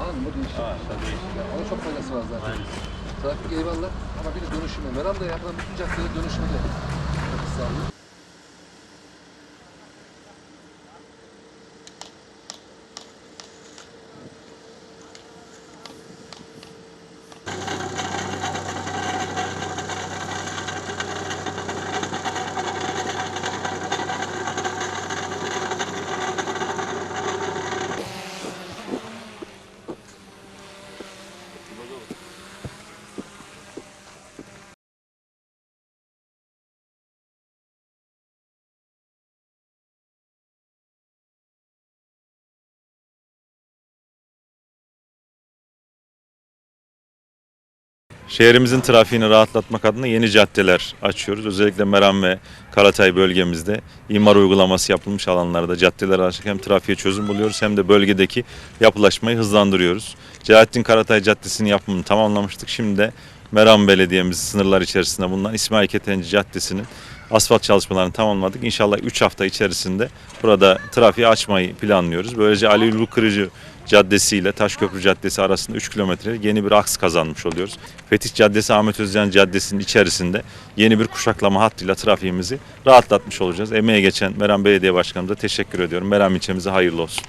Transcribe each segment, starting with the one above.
Anladın mı? Değişik. Ha, ona çok faydası var zaten. Aynen. Trafik eyvallah ama bir de dönüşüme. Meram da yapılan bütün caddeleri dönüşüme de. Çok sağlıklı. Şehrimizin trafiğini rahatlatmak adına yeni caddeler açıyoruz. Özellikle Meram ve Karatay bölgemizde imar uygulaması yapılmış alanlarda caddeler açık hem trafiğe çözüm buluyoruz hem de bölgedeki yapılaşmayı hızlandırıyoruz. Celalettin Karatay Caddesi'nin yapımını tamamlamıştık. Şimdi de Meram Belediye'miz sınırlar içerisinde bulunan İsmail Ketenci Caddesi'nin asfalt çalışmalarını tamamladık. İnşallah 3 hafta içerisinde burada trafiği açmayı planlıyoruz. Böylece Ali Ulu Kırıcı Caddesi ile Taşköprü Caddesi arasında 3 kilometrelik yeni bir aks kazanmış oluyoruz. Fetih Caddesi Ahmet Özcan Caddesi'nin içerisinde yeni bir kuşaklama hattıyla trafiğimizi rahatlatmış olacağız. Emeğe geçen Meram Belediye Başkanımıza teşekkür ediyorum. Meram ilçemize hayırlı olsun.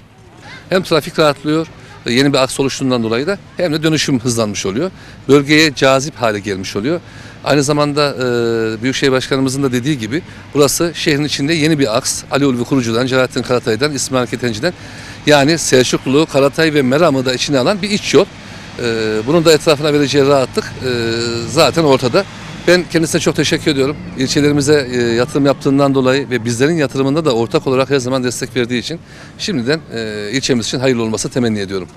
Hem trafik rahatlıyor, yeni bir aks oluştuğundan dolayı da hem de dönüşüm hızlanmış oluyor. Bölgeye cazip hale gelmiş oluyor. Aynı zamanda e, Büyükşehir Başkanımızın da dediği gibi burası şehrin içinde yeni bir aks. Ali Ulvi Kurucu'dan, Celalettin Karatay'dan, İsmail Ketenci'den yani Selçuklu, Karatay ve Meram'ı da içine alan bir iç yol. E, bunun da etrafına vereceği rahatlık e, zaten ortada. Ben kendisine çok teşekkür ediyorum. İlçelerimize e, yatırım yaptığından dolayı ve bizlerin yatırımında da ortak olarak her zaman destek verdiği için şimdiden e, ilçemiz için hayırlı olması temenni ediyorum.